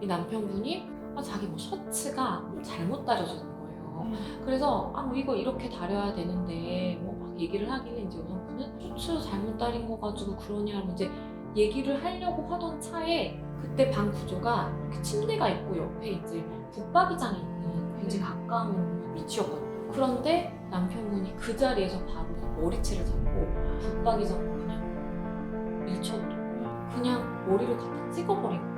이 남편분이 아, 자기 뭐 셔츠가 잘못 다려진 거예요. 음. 그래서 아 뭐 이거 이렇게 다려야 되는데 뭐 막 얘기를 하길래 이제 여성분은 셔츠 잘못 다린 거 가지고 그러냐고 이제 얘기를 하려고 하던 차에 그때 방 구조가 이렇게 침대가 있고 옆에 이제 붙박이장이 있는 굉장히 가까운 위치였거든요. 그런데 남편분이 그 자리에서 바로 머리채를 잡고 붙박이장으로 그냥 밀쳐버려. 그냥 머리를 갖다 찍어버린 거예요.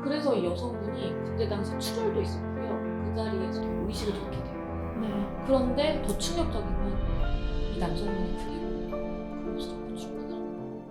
네. 그래서 이 여성분이 그때 당시 출혈도 있었고요. 그 자리에서 의식을 잃게 돼요. 네. 그런데 더 충격적인 건 이 남성분이 출근을 하는 거예요.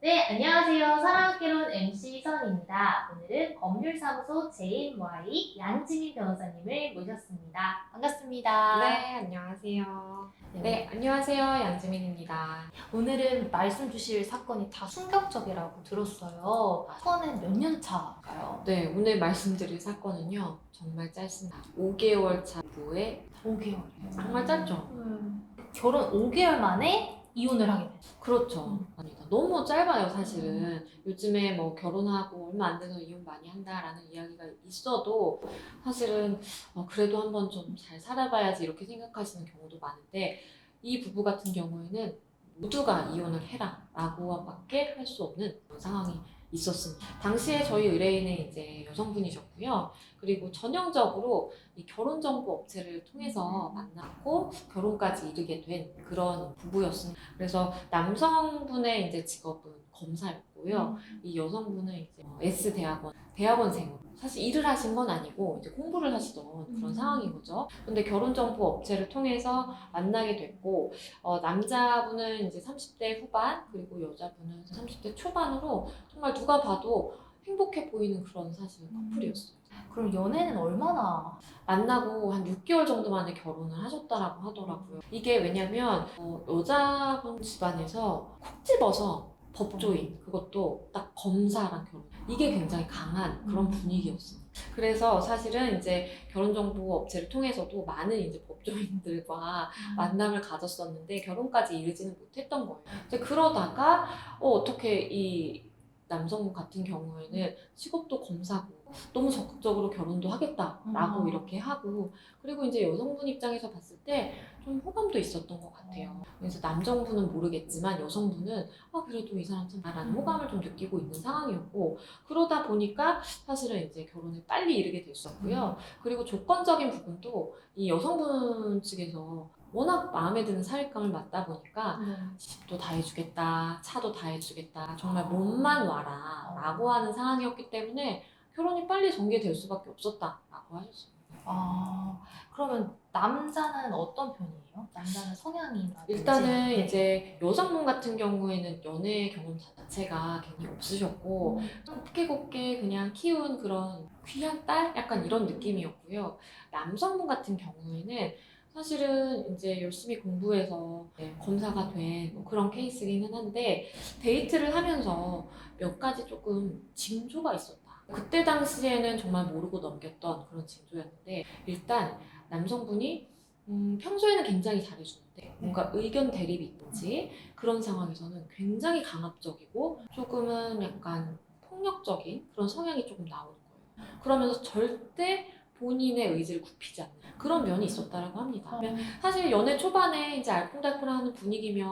네, 안녕하세요. 사랑학개론 MC 선입니다. 오늘은 법률사무소 JMY 양지민 변호사님을 모셨습니다. 반갑습니다. 네, 안녕하세요. 네, 안녕하세요. 양지민입니다. 오늘은 말씀 주실 사건이 다 충격적이라고 들었어요. 사건은 몇 년 차일까요? 네, 오늘 말씀드릴 사건은요. 정말 짧습니다. 5개월 차 부부의 5개월이요. 정말 짧죠? 음, 결혼 5개월 만에 이혼을 하게 됐어요. 그렇죠. 음. 아니다. 너무 짧아요, 사실은. 요즘에 뭐 결혼하고 얼마 안 돼서 이혼 많이 한다라는 이야기가 있어도 사실은 어, 그래도 한번 좀 잘 살아봐야지 이렇게 생각하시는 경우도 많은데 이 부부 같은 경우에는 모두가 이혼을 해라라고 밖에 할 수 없는 상황이 있었습니다. 당시에 저희 의뢰인은 이제 여성분이셨고요. 그리고 전형적으로 이 결혼 정보 업체를 통해서 만났고 결혼까지 이르게 된 그런 부부였습니다. 그래서 남성분의 이제 직업은 검사였고요. 이 여성분은 이제 어, S 대학원 대학원생으로 사실 일을 하신 건 아니고 이제 공부를 하시던 그런 음. 상황인 거죠. 근데 결혼 정보 업체를 통해서 만나게 됐고 어, 남자분은 이제 30대 후반 그리고 여자분은 30대 초반으로 정말 누가 봐도 행복해 보이는 그런 사실 커플이었어요. 그럼 연애는 얼마나 만나고 한 6개월 정도 만에 결혼을 하셨다라고 하더라고요. 이게 왜냐면 어, 여자분 집안에서 콕 집어서 법조인 그것도 딱 검사랑 결혼 이게 굉장히 강한 그런 음. 분위기였어요. 그래서 사실은 이제 결혼정보 업체를 통해서도 많은 이제 법조인들과 만남을 가졌었는데 결혼까지 이르지는 못했던 거예요. 이제 그러다가 어, 어떻게 이 남성 같은 경우에는 직업도 검사고 너무 적극적으로 결혼도 하겠다라고 음. 이렇게 하고 그리고 이제 여성분 입장에서 봤을 때 좀 호감도 있었던 것 같아요. 그래서 남성분은 모르겠지만 여성분은 아 그래도 이 사람 참 나라는 음. 호감을 좀 느끼고 있는 상황이었고 그러다 보니까 사실은 이제 결혼을 빨리 이르게 됐었고요. 그리고 조건적인 부분도 이 여성분 측에서 워낙 마음에 드는 사윗감을 맞다 보니까 네. 집도 다 해주겠다, 차도 다 해주겠다, 정말 몸만 와라 라고 하는 상황이었기 때문에 결혼이 빨리 전개될 수밖에 없었다라고 하셨어요. 아, 그러면 남자는 어떤 편이에요? 남자는 성향이나 일단은 네. 이제 여성분 같은 경우에는 연애 경험 자체가 굉장히 없으셨고 음. 곱게 곱게 그냥 키운 그런 귀한 딸? 약간 이런 느낌이었고요. 남성분 같은 경우에는 사실은 이제 열심히 공부해서 네, 검사가 된뭐 그런 케이스기는 한데 데이트를 하면서 몇 가지 조금 징조가 있었다. 그때 당시에는 정말 모르고 넘겼던 그런 징조였는데 일단 남성분이 음, 평소에는 굉장히 잘해주는데 뭔가 의견 대립이 있든지 그런 상황에서는 굉장히 강압적이고 조금은 약간 폭력적인 그런 성향이 조금 나오는 거예요. 그러면서 절대 본인의 의지를 굽히지 않는 그런 면이 있었다라고 합니다. 어. 사실 연애 초반에 이제 알콩달콩하는 분위기면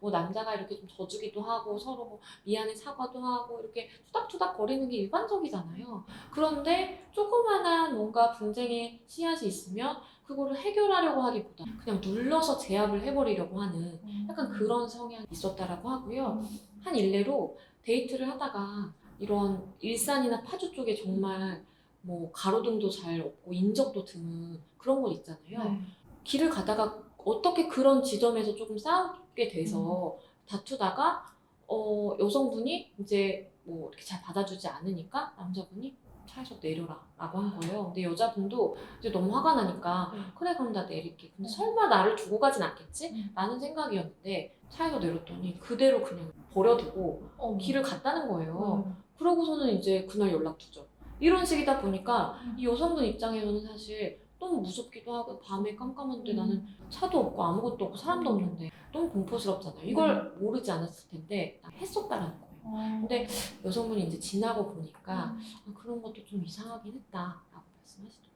뭐 남자가 이렇게 좀 져주기도 하고 서로 뭐 미안해 사과도 하고 이렇게 투닥투닥 거리는 게 일반적이잖아요. 그런데 조그만한 뭔가 분쟁의 씨앗이 있으면 그거를 해결하려고 하기보다 그냥 눌러서 제압을 해버리려고 하는 약간 그런 성향이 있었다라고 하고요. 한 일례로 데이트를 하다가 이런 일산이나 파주 쪽에 정말 뭐 가로등도 잘 없고 인적도 드문 그런 곳 있잖아요. 네. 길을 가다가 어떻게 그런 지점에서 조금 싸우게 돼서 다투다가 어, 여성분이 이제 뭐 이렇게 잘 받아주지 않으니까 남자분이 차에서 내려라 라고 한 거예요. 근데 여자분도 이제 너무 화가 나니까 음. 그래 그럼 나 내릴게. 근데 설마 나를 두고 가진 않겠지? 음. 라는 생각이었는데 차에서 내렸더니 그대로 그냥 버려두고 어. 길을 갔다는 거예요. 음. 그러고서는 이제 그날 연락 두죠. 이런 식이다 보니까 음. 이 여성분 입장에서는 사실 너무 무섭기도 하고 밤에 깜깜한데 음. 나는 차도 없고 아무것도 없고 사람도 없는데 너무 공포스럽잖아요. 이걸 모르지 않았을 텐데 나 했었다라는 거예요. 근데 여성분이 이제 지나고 보니까 음. 아, 그런 것도 좀 이상하긴 했다라고 말씀하시더라고요.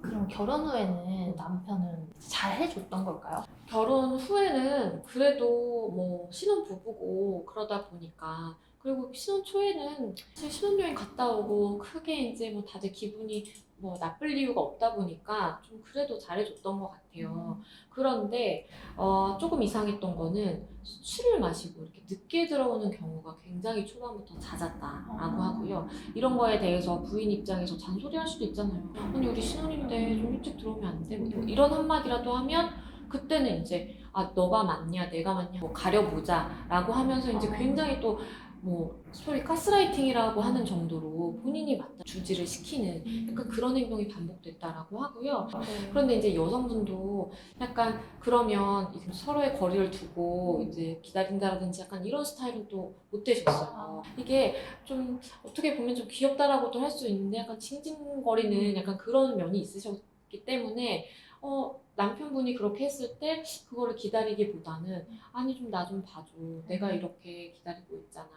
그럼 결혼 후에는 남편은 잘 해줬던 걸까요? 결혼 후에는 그래도 뭐 신혼 부부고 그러다 보니까 그리고 신혼 초에는 사실 신혼여행 갔다 오고 크게 이제 뭐 다들 기분이 뭐 나쁠 이유가 없다 보니까 좀 그래도 잘해줬던 것 같아요. 그런데 어, 조금 이상했던 거는 술을 마시고 이렇게 늦게 들어오는 경우가 굉장히 초반부터 잦았다라고 어. 하고요. 이런 거에 대해서 부인 입장에서 잔소리할 수도 있잖아요. 아니 우리 신혼인데 좀 일찍 들어오면 안 돼? 뭐 이런 한마디라도 하면 그때는 이제 아 너가 맞냐 내가 맞냐 뭐 가려보자라고 하면서 이제 굉장히 또 뭐 소위 가스라이팅이라고 하는 정도로 본인이 맞다 주지를 시키는 약간 그런 행동이 반복됐다라고 하고요. 네. 그런데 이제 여성분도 약간 그러면 이제 서로의 거리를 두고 이제 기다린다라든지 약간 이런 스타일은 또 못 되셨어요. 이게 좀 어떻게 보면 좀 귀엽다라고도 할 수 있는데 약간 징징거리는 약간 그런 면이 있으셨기 때문에 어, 남편분이 그렇게 했을 때 그거를 기다리기보다는 아니 좀 나좀 봐줘. 내가 이렇게 기다리고 있잖아.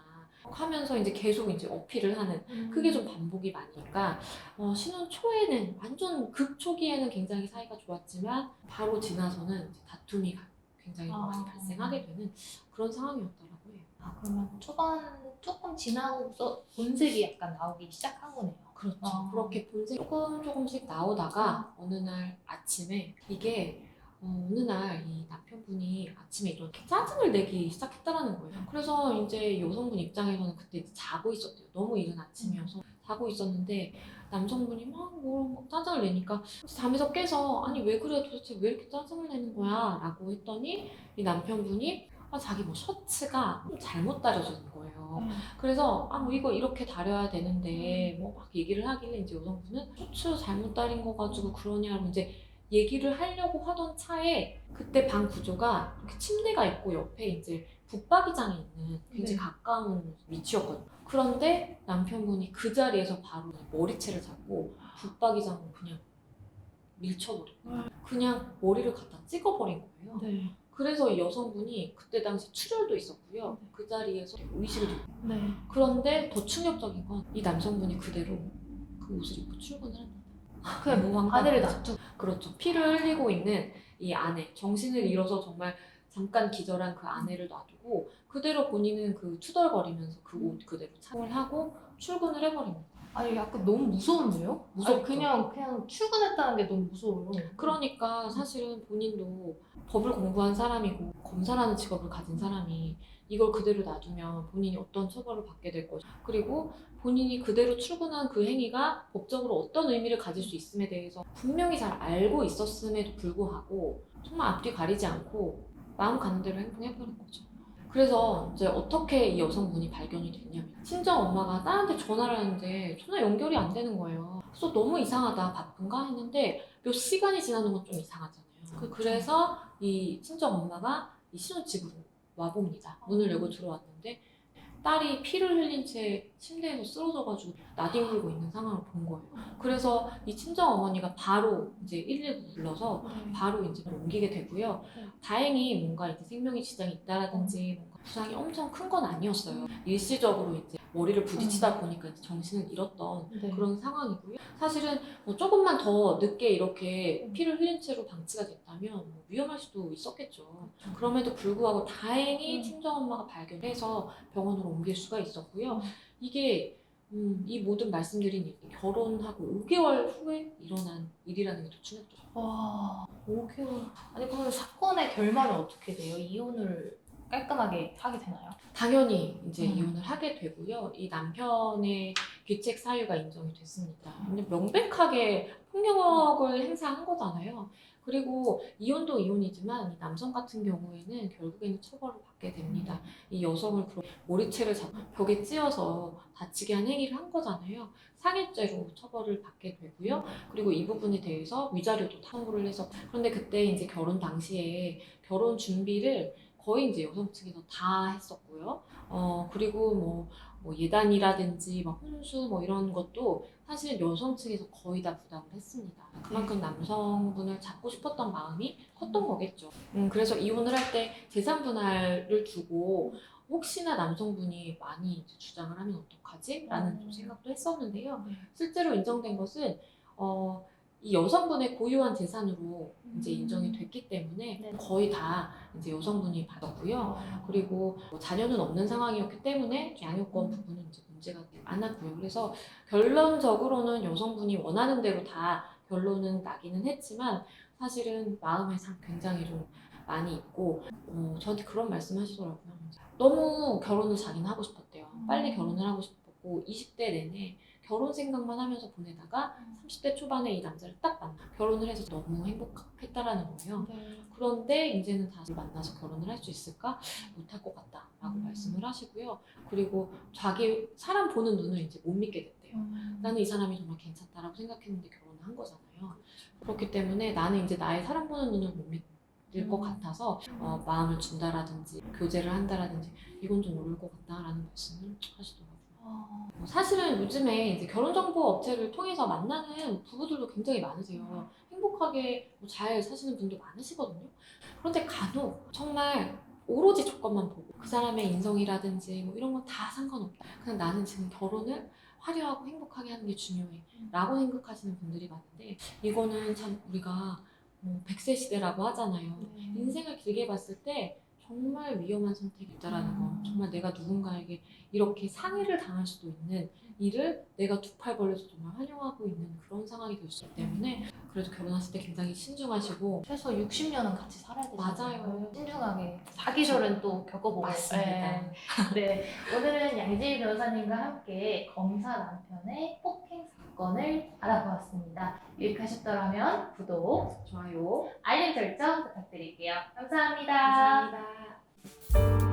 하면서 이제 계속 이제 어필을 하는 그게 좀 반복이 많으니까 어, 신혼 초에는 완전 극 초기에는 굉장히 사이가 좋았지만 바로 지나서는 이제 다툼이 가- 굉장히 아. 많이 발생하게 되는 그런 상황이었더라고요. 아, 그러면 초반 조금 지나고서 본색이 약간 나오기 시작한 거네요. 그렇죠. 아. 그렇게 본색 조금 조금씩 나오다가 어느 날 아침에 이게 어, 어느 날 이 남편분이 아침에 이렇게 짜증을 내기 시작했다라는 거예요. 그래서 이제 여성분 입장에서는 그때 이제 자고 있었대요. 너무 이른 아침이어서 자고 있었는데 남성분이 막, 뭐, 막 짜증을 내니까 잠에서 깨서 아니 왜 그래 도대체 왜 이렇게 짜증을 내는 거야? 라고 했더니 이 남편분이 아, 자기 뭐 셔츠가 잘못 다려진 거예요. 그래서 아 뭐 이거 이렇게 다려야 되는데 뭐 막 얘기를 하길래 이제 여성분은 셔츠 잘못 다린 거 가지고 그러냐고 이제 얘기를 하려고 하던 차에 그때 방 구조가 이렇게 침대가 있고 옆에 이제 붙박이장이 있는 굉장히 네. 가까운 위치였거든요. 그런데 남편분이 그 자리에서 바로 머리채를 잡고 붙박이장으로 그냥 밀쳐버린 거예요. 그냥 머리를 갖다 찍어버린 거예요. 네. 그래서 이 여성분이 그때 당시 출혈도 있었고요. 그 자리에서 의식을 잃고 네. 그런데 더 충격적인 건 이 남성분이 그대로 그 옷을 입고 출근을 합니다. 그냥 황당하죠. 아내를 놔두고. 그렇죠. 피를 흘리고 있는 이 아내, 정신을 잃어서 정말 잠깐 기절한 그 아내를 놔두고 그대로 본인은 그 투덜거리면서 그 옷 그대로 착용을 하고 출근을 해버립니다. 아니 약간 너무 무서운데요? 무섭죠. 아니, 그냥 그냥 출근했다는 게 너무 무서워요. 그러니까 사실은 본인도 법을 공부한 사람이고 검사라는 직업을 가진 사람이 이걸 그대로 놔두면 본인이 어떤 처벌을 받게 될 것이 그리고 본인이 그대로 출근한 그 행위가 법적으로 어떤 의미를 가질 수 있음에 대해서 분명히 잘 알고 있었음에도 불구하고 정말 앞뒤 가리지 않고 마음 가는 대로 행동해버린 거죠. 그래서 이제 어떻게 이 여성분이 발견이 됐냐면 친정 엄마가 딸한테 전화를 하는데 전화 연결이 안 되는 거예요. 그래서 너무 이상하다 바쁜가 했는데 몇 시간이 지나는 건 좀 이상하잖아요. 그- 그래서 이 친정 엄마가 이 신혼집으로 와봅니다. 문을 열고 들어왔는데 딸이 피를 흘린 채 침대에서 쓰러져가지고 나뒹굴고 있는 상황을 본 거예요. 그래서 이 친정 어머니가 바로 이제 119 불러서 바로 이제 옮기게 되고요. 네. 다행히 뭔가 이제 생명의 지장이 있다라든지 뭔가 부상이 엄청 큰 건 아니었어요. 일시적으로 이제 머리를 부딪히다 보니까 이제 정신을 잃었던 네. 그런 상황이고요. 사실은 뭐 조금만 더 늦게 이렇게 피를 흘린 채로 방치가 됐다면 뭐 위험할 수도 있었겠죠. 그럼에도 불구하고 다행히 음. 친정 엄마가 발견해서 병원으로 옮길 수가 있었고요. 음. 이게 음, 이 모든 말씀드린 일, 결혼하고 5개월 후에 일어난 일이라는 게 더 충격적이에요. 와, 5개월. 아니 그러면 사건의 결말은 어떻게 돼요? 이혼을 깔끔하게 하게 되나요? 당연히 이제 음. 이혼을 하게 되고요. 이 남편의 귀책 사유가 인정이 됐습니다. 근데 명백하게 폭력을 행사한 거잖아요. 그리고 이혼도 이혼이지만 이 남성 같은 경우에는 결국에는 처벌을 받게 됩니다. 이 여성을 그런 머리채를 잡고 벽에 찧어서 다치게 한 행위를 한 거잖아요. 상해죄로 처벌을 받게 되고요. 그리고 이 부분에 대해서 위자료도 탐구를 해서 그런데 그때 이제 결혼 당시에 결혼 준비를 거의 이제 여성 측에서 다 했었고요. 어 그리고 뭐, 뭐 예단이라든지 막 혼수 뭐 이런 것도 사실 여성 측에서 거의 다 부담을 했습니다. 그만큼 남성분을 잡고 싶었던 마음이 컸던 거겠죠. 음 그래서 이혼을 할 때 재산 분할을 두고 혹시나 남성분이 많이 이제 주장을 하면 어떡하지? 라는 좀 음. 생각도 했었는데요. 네. 실제로 인정된 것은 어, 이 여성분의 고유한 재산으로 이제 음. 인정이 됐기 때문에 네. 거의 다 이제 여성분이 받았고요. 어. 그리고 뭐 자녀는 없는 상황이었기 때문에 양육권 음. 부분은 이제 문제가 않았고요. 그래서 결론적으로는 여성분이 원하는 대로 다 결론은 나기는 했지만 사실은 마음의 상 굉장히 좀 많이 있고 어, 저한테 그런 말씀 하시더라고요. 너무 결혼을 자기는 하고 싶었대요. 빨리 결혼을 하고 싶었고 20대 내내 결혼 생각만 하면서 보내다가 30대 초반에 이 남자를 딱 만나 결혼을 해서 너무 행복했다라는 거예요. 네. 그런데 이제는 다시 만나서 결혼을 할 수 있을까? 못할 것 같다라고 음. 말씀을 하시고요. 그리고 자기 사람 보는 눈을 이제 못 믿게 됐대요. 음. 나는 이 사람이 정말 괜찮다라고 생각했는데 결혼을 한 거잖아요. 그렇기 때문에 나는 이제 나의 사람 보는 눈을 못 믿을 것 음. 같아서 어, 마음을 준다라든지 교제를 한다라든지 이건 좀 어려울 것 같다라는 말씀을 하시더라고요. 어. 어, 사실은 요즘에 이제 결혼 정보 업체를 통해서 만나는 부부들도 굉장히 많으세요. 행복하게 뭐잘 사시는 분도 많으시거든요. 그런데 간혹 정말 오로지 조건만 보고 그 사람의 인성이라든지 뭐 이런 건 다 상관없다. 그냥 나는 지금 결혼을 화려하고 행복하게 하는 게 중요해. 라고 생각하시는 분들이 많은데 이거는 참 우리가 뭐 100세 시대라고 하잖아요. 네. 인생을 길게 봤을 때 정말 위험한 선택이 있다라는 거. 음. 정말 내가 누군가에게 이렇게 상해를 당할 수도 있는 일을 내가 두 팔 벌려서 정말 환영하고 있는 그런 상황이 될 수 있기 때문에 그래도 결혼하실 때 굉장히 신중하시고 최소 60년은 같이 살아야 되잖아요. 맞아요. 신중하게 사기절은 또 겪어보고. 맞습니다. 네. 네. 오늘은 양지희 변호사님과 함께 검사 남편의 폭행 사건을 알아보았습니다. 유익하셨더라면 구독, 좋아요. 알림 설정 부탁드릴게요. 감사합니다. 감사합니다.